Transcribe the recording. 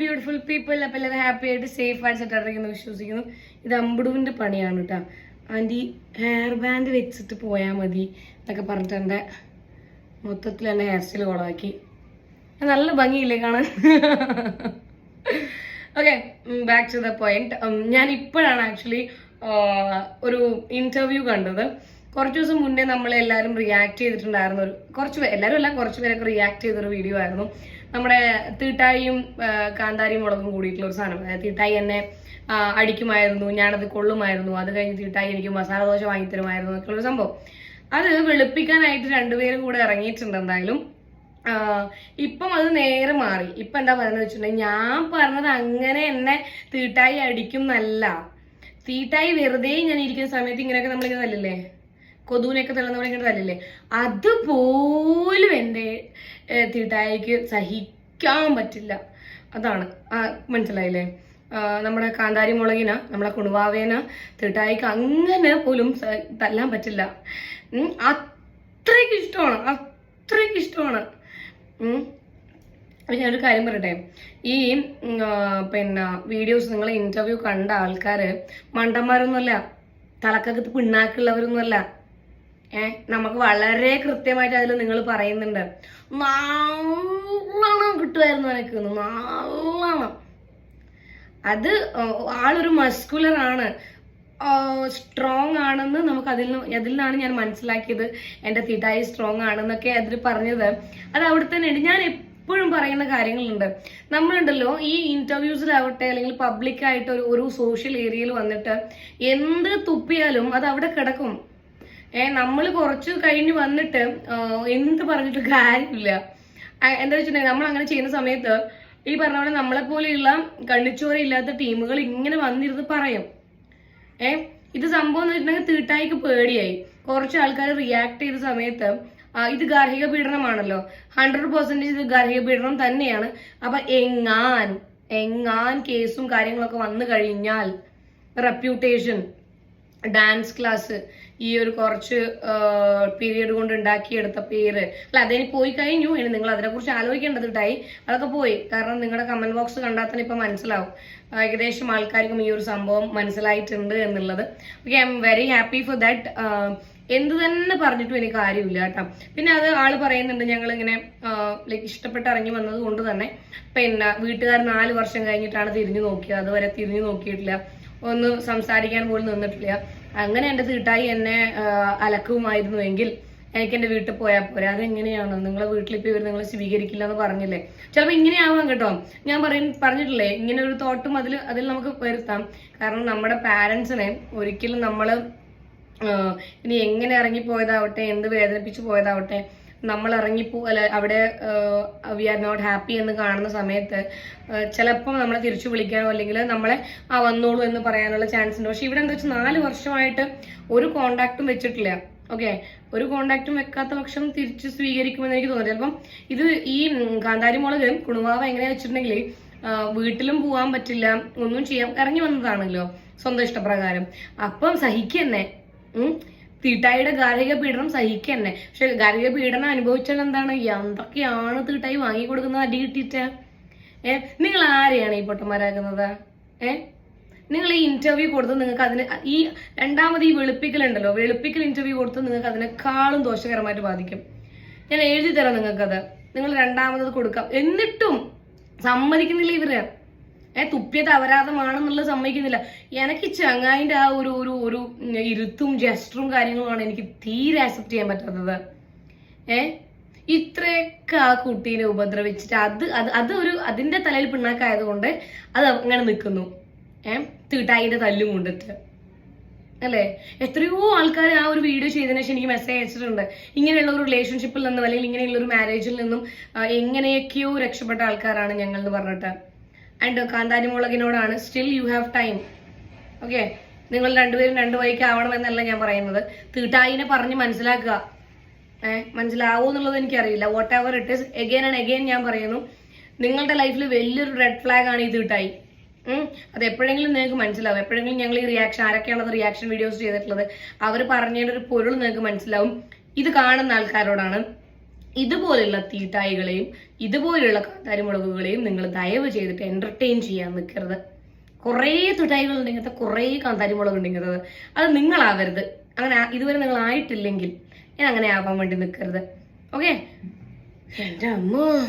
Beautiful people അപ്പം എല്ലാവരും happy ആയിട്ട് സേഫ് ആയിട്ട് സെറ്റായിട്ടിരിക്കുന്നു വിശ്വസിക്കുന്നു. ഇത് അമ്പുടുവിന്റെ പണിയാണ് കേട്ടോ ആന്റി ഹെയർ ബാൻഡ് വെച്ചിട്ട് പോയാൽ മതി എന്നൊക്കെ പറഞ്ഞിട്ട് എന്റെ മൊത്തത്തിൽ എന്റെ ഹെയർ സ്റ്റൈൽ കുളമാക്കി നല്ല ഭംഗിയില്ലേ കാണാൻ? Okay back to the point ഞാൻ ഇപ്പോഴാണ് ആക്ച്വലി ഒരു ഇന്റർവ്യൂ കണ്ടത്. കുറച്ച് ദിവസം മുന്നേ നമ്മളെല്ലാവരും റിയാക്ട് ചെയ്തിട്ടുണ്ടായിരുന്നു ഒരു കുറച്ച് എല്ലാവരും അല്ല കുറച്ച് പേരൊക്കെ റിയാക്ട് ചെയ്തൊരു വീഡിയോ ആയിരുന്നു. നമ്മുടെ തീട്ടായിയും ആ, കാന്താരിയും മുളകും കൂടിയിട്ടുള്ള ഒരു സാധനം. തീട്ടായി എന്നെ അടിക്കുമായിരുന്നു ഞാനത് കൊള്ളുമായിരുന്നു. അത് കഴിഞ്ഞ് തീട്ടായി എനിക്ക് മസാല ദോശ വാങ്ങിത്തരുമായിരുന്നു എന്നൊക്കെയുള്ള ഒരു സംഭവം. അത് വെളുപ്പിക്കാനായിട്ട് രണ്ടുപേരും കൂടെ ഇറങ്ങിയിട്ടുണ്ട് എന്തായാലും. ഇപ്പം അത് നേരെ മാറി. ഇപ്പം എന്താ പറയുന്നത് വെച്ചിട്ടുണ്ടെങ്കിൽ ഞാൻ പറഞ്ഞത് അങ്ങനെ എന്നെ തീട്ടായി അടിക്കും എന്നല്ല. തീട്ടായി വെറുതെ ഞാൻ ഇരിക്കുന്ന സമയത്ത് ഇങ്ങനെയൊക്കെ നമ്മളിങ്ങനെ തല്ലില്ലേ? കൊതുവിനെയൊക്കെ പോലെ ഇങ്ങനെ തല്ലില്ലേ? അതുപോലും എന്റെ തീട്ടായിക്ക് സഹിക്കാൻ പറ്റില്ല. അതാണ്. മനസ്സിലായില്ലേ? നമ്മുടെ കാന്താരി മുളകിന നമ്മുടെ കുണുവാവേന തീട്ടായിക്ക് അങ്ങനെ പോലും തല്ലാൻ പറ്റില്ല. അത്രയ്ക്ക് ഇഷ്ടമാണ്. അത്രയ്ക്ക് ഇഷ്ടമാണ്. അപ്പം ഞാനൊരു കാര്യം പറയട്ടെ. ഈ പിന്നെ വീഡിയോസ് നിങ്ങൾ ഇന്റർവ്യൂ കണ്ട ആൾക്കാര് മണ്ടന്മാരൊന്നുമല്ല തലക്കകത്ത് പിണ്ണാക്കുള്ളവരൊന്നുമല്ല ഏ നമുക്ക് വളരെ കൃത്യമായിട്ട് അതിൽ നിങ്ങൾ പറയുന്നുണ്ട്. നല്ലോണം കിട്ടുമായിരുന്നു എനിക്ക് നല്ലോണം. അത് ആളൊരു മസ്കുലർ ആണ്. സ്ട്രോങ് ആണെന്ന് നമുക്ക് അതിൽ അതിൽ നിന്നാണ് ഞാൻ മനസ്സിലാക്കിയത്. എന്റെ തീട്ടായി സ്ട്രോങ് ആണെന്നൊക്കെ അതിൽ പറഞ്ഞത്. അത് അവിടെ തന്നെയുണ്ട്. ഞാൻ എപ്പോഴും പറയുന്ന കാര്യങ്ങളുണ്ട്. നമ്മളുണ്ടല്ലോ ഈ ഇന്റർവ്യൂസിലാവട്ടെ അല്ലെങ്കിൽ പബ്ലിക്കായിട്ട് ഒരു ഒരു സോഷ്യൽ ഏരിയയിൽ വന്നിട്ട് എന്ത് തുപ്പിയാലും അത് അവിടെ കിടക്കും. ഏ നമ്മൾ കുറച്ച് കഴിഞ്ഞ് വന്നിട്ട് എന്ത് പറഞ്ഞിട്ട് കാര്യമില്ല. എന്താ വെച്ചിട്ടുണ്ടെങ്കിൽ നമ്മൾ അങ്ങനെ ചെയ്യുന്ന സമയത്ത് ഈ പറഞ്ഞ പോലെ നമ്മളെ പോലെയുള്ള കണ്ണിച്ചോര ഇല്ലാത്ത ടീമുകൾ ഇങ്ങനെ വന്നിരുന്ന് പറയും. ഏ ഇത് സംഭവം എന്ന് വെച്ചിട്ടുണ്ടെങ്കിൽ തീട്ടായിക്ക് പേടിയായി. കുറച്ച് ആൾക്കാർ റിയാക്ട് ചെയ്ത സമയത്ത് ഇത് ഗാർഹിക പീഡനമാണല്ലോ. ഹൺഡ്രഡ് പെർസെന്റേജ് ഇത് ഗാർഹിക പീഡനം തന്നെയാണ്. അപ്പൊ എങ്ങാൻ എങ്ങാൻ കേസും കാര്യങ്ങളൊക്കെ വന്നു കഴിഞ്ഞാൽ റെപ്യൂട്ടേഷൻ ഡാൻസ് ക്ലാസ് ഈ ഒരു കുറച്ച് പീരീഡ് കൊണ്ട് ഉണ്ടാക്കിയെടുത്ത പേര്. അല്ല അതിന് പോയി കഴിഞ്ഞു. ഇനി നിങ്ങൾ അതിനെക്കുറിച്ച് ആലോചിക്കേണ്ടത് ഇട്ടായി അതൊക്കെ പോയി. കാരണം നിങ്ങളുടെ കമന്റ് ബോക്സ് കണ്ടാൽ തന്നെ ഇപ്പൊ മനസ്സിലാവും. ഏകദേശം ആൾക്കാർക്കും ഈ ഒരു സംഭവം മനസ്സിലായിട്ടുണ്ട് എന്നുള്ളത്. Okay I am very happy for that എന്ത് തന്നെ പറഞ്ഞിട്ടും എനിക്ക് കാര്യമില്ല കേട്ടോ. പിന്നെ അത് ആൾ പറയുന്നുണ്ട് ഞങ്ങൾ ഇങ്ങനെ ലൈക്ക് ഇഷ്ടപ്പെട്ട് ഇറങ്ങി വന്നത് കൊണ്ട് തന്നെ. പിന്നെ വീട്ടുകാർ നാല് വർഷം കഴിഞ്ഞിട്ടാണ് തിരിഞ്ഞു നോക്കിയത്. അതുവരെ തിരിഞ്ഞു നോക്കിയിട്ടില്ല. ഒന്ന് സംസാരിക്കാൻ പോലും നിന്നിട്ടില്ല. അങ്ങനെ എന്റെ തീട്ടായി എന്നെ അലക്കുമായിരുന്നു എങ്കിൽ എനിക്ക് എന്റെ വീട്ടിൽ പോയാൽ പോരെ. അതെങ്ങനെയാണ്? നിങ്ങളെ വീട്ടിൽ ഇപ്പോൾ ഇവർ നിങ്ങളെ സ്വീകരിക്കില്ല എന്ന് പറഞ്ഞില്ലേ? ചിലപ്പോൾ ഇങ്ങനെ ആവാം കേട്ടോ. ഞാൻ പറയും പറഞ്ഞിട്ടില്ലേ ഇങ്ങനെ ഒരു തോട്ടും അതിൽ അതിൽ നമുക്ക് വരുത്താം. കാരണം നമ്മുടെ പാരൻസിനെ ഒരിക്കലും നമ്മൾ ഇനി എങ്ങനെ ഇറങ്ങി പോയതാവട്ടെ എന്ത് വേദനിപ്പിച്ച് പോയതാവട്ടെ നമ്മൾ ഇറങ്ങിപ്പോ അല്ല അവിടെ വി ആർ നോട്ട് ഹാപ്പി എന്ന് കാണുന്ന സമയത്ത് ചിലപ്പോൾ നമ്മളെ തിരിച്ചു വിളിക്കാനോ അല്ലെങ്കിൽ നമ്മളെ ആ വന്നോളൂ എന്ന് പറയാനുള്ള ചാൻസ് ഉണ്ട്. പക്ഷെ ഇവിടെ എന്താ വെച്ചാൽ നാല് വർഷമായിട്ട് ഒരു കോണ്ടാക്ടും വെച്ചിട്ടില്ല. ഓക്കെ ഒരു കോണ്ടാക്റ്റും വെക്കാത്ത പക്ഷം തിരിച്ച് സ്വീകരിക്കുമെന്ന് എനിക്ക് തോന്നുന്നു ചിലപ്പം ഇത് ഈ കാന്താരി മുളക് കുണുവാവ എങ്ങനെയാ വെച്ചിട്ടുണ്ടെങ്കിൽ വീട്ടിലും പോകാൻ പറ്റില്ല ഒന്നും ചെയ്യാൻ ഇറങ്ങി വന്നതാണല്ലോ സ്വന്തം ഇഷ്ടപ്രകാരം. അപ്പം സഹിക്കന്നെ. തീട്ടായിയുടെ ഗാർഹിക പീഡനം സഹിക്കന്നെ. പക്ഷെ ഗാർഹിക പീഡനം അനുഭവിച്ചാൽ എന്താണ്? എന്തൊക്കെയാണ് തീട്ടായി വാങ്ങി കൊടുക്കുന്നത് അടി കിട്ടിയിട്ട്? ഏ? നിങ്ങൾ ആരെയാണ് ഈ പൊട്ടന്മാരാക്കുന്നത്? ഏ? നിങ്ങൾ ഈ ഇന്റർവ്യൂ കൊടുത്ത് നിങ്ങൾക്ക് അതിന് ഈ രണ്ടാമത് ഈ വെളുപ്പിക്കലുണ്ടല്ലോ വെളുപ്പിക്കൽ ഇന്റർവ്യൂ കൊടുത്ത് നിങ്ങൾക്ക് അതിനേക്കാളും ദോഷകരമായിട്ട് ബാധിക്കും. ഞാൻ എഴുതി തരാം നിങ്ങൾക്കത്. നിങ്ങൾ രണ്ടാമത് കൊടുക്കാം. എന്നിട്ടും സമ്മതിക്കുന്നില്ല ഇവർ. ഏ തുപ്പിയത് അപരാധമാണെന്നുള്ളത് സമ്മതിക്കുന്നില്ല. എനിക്ക് ചങ്ങായിന്റെ ആ ഒരു ഒരു ഒരു ഇരുത്തും ജസ്റ്ററും കാര്യങ്ങളുമാണ് എനിക്ക് തീരെ അക്സെപ്റ്റ് ചെയ്യാൻ പറ്റാത്തത്. ഏ? ഇത്രയൊക്കെ ആ കുട്ടീനെ ഉപദ്രവിച്ചിട്ട് അത് അത് അത് ഒരു അതിന്റെ തലയിൽ പിണ്ണാക്കായതുകൊണ്ട് അത് അങ്ങനെ നിൽക്കുന്നു ഏ? തീട്ടായിന്റെ തല്ലും കൊണ്ടിട്ട്. അല്ലേ? എത്രയോ ആൾക്കാർ ആ ഒരു വീഡിയോ ചെയ്തതിനു ശേഷം എനിക്ക് മെസ്സേജ് അയച്ചിട്ടുണ്ട്. ഇങ്ങനെയുള്ള ഒരു റിലേഷൻഷിപ്പിൽ നിന്നും അല്ലെങ്കിൽ ഇങ്ങനെയുള്ള ഒരു മാരേജിൽ നിന്നും എങ്ങനെയൊക്കെയോ രക്ഷപ്പെട്ട ആൾക്കാരാണ് ഞങ്ങൾ എന്ന് പറഞ്ഞിട്ട്. ആൻഡ് കാന്താരി മുളകിനോടാണ് still you have time okay നിങ്ങൾ രണ്ടുപേരും രണ്ടു വഴിക്ക് ആവണം എന്നല്ല ഞാൻ പറയുന്നത്. തീട്ടായിനെ പറഞ്ഞ് മനസ്സിലാക്കുക. ഏഹ് മനസ്സിലാവോ എന്നുള്ളത് എനിക്കറിയില്ല. Whatever it is again and again ഞാൻ പറയുന്നു. നിങ്ങളുടെ ലൈഫിൽ വലിയൊരു റെഡ് ഫ്ലാഗ് ആണ് ഈ തീട്ടായി. അത് എപ്പോഴെങ്കിലും നിങ്ങൾക്ക് മനസ്സിലാവും. എപ്പോഴെങ്കിലും ഞങ്ങൾ ഈ റിയാക്ഷൻ ആരൊക്കെയാണത് റിയാക്ഷൻ വീഡിയോസ് ചെയ്തിട്ടുള്ളത്? അവർ പറഞ്ഞതിന്റെ ഒരു പൊരുൾ നിങ്ങൾക്ക് മനസ്സിലാവും. ഇത് കാണുന്ന ആൾക്കാരോടാണ്. ഇതുപോലുള്ള തീട്ടായികളെയും ഇതുപോലുള്ള കാന്താരിമുളകുകളെയും നിങ്ങൾ ദയവ് ചെയ്തിട്ട് എന്റർടൈൻ ചെയ്യാൻ നിൽക്കരുത്. കുറേ തുട്ടായികൾ ഉണ്ടെങ്കിൽ കുറേ കാന്താരിമുളക് ഉണ്ടെങ്കിൽ അത് നിങ്ങളാവരുത്. അങ്ങനെ ഇതുവരെ നിങ്ങൾ ആയിട്ടില്ലെങ്കിൽ ഞാൻ അങ്ങനെ ആവാൻ വേണ്ടി നിൽക്കരുത്. ഓക്കെ എന്റെ അമ്മ.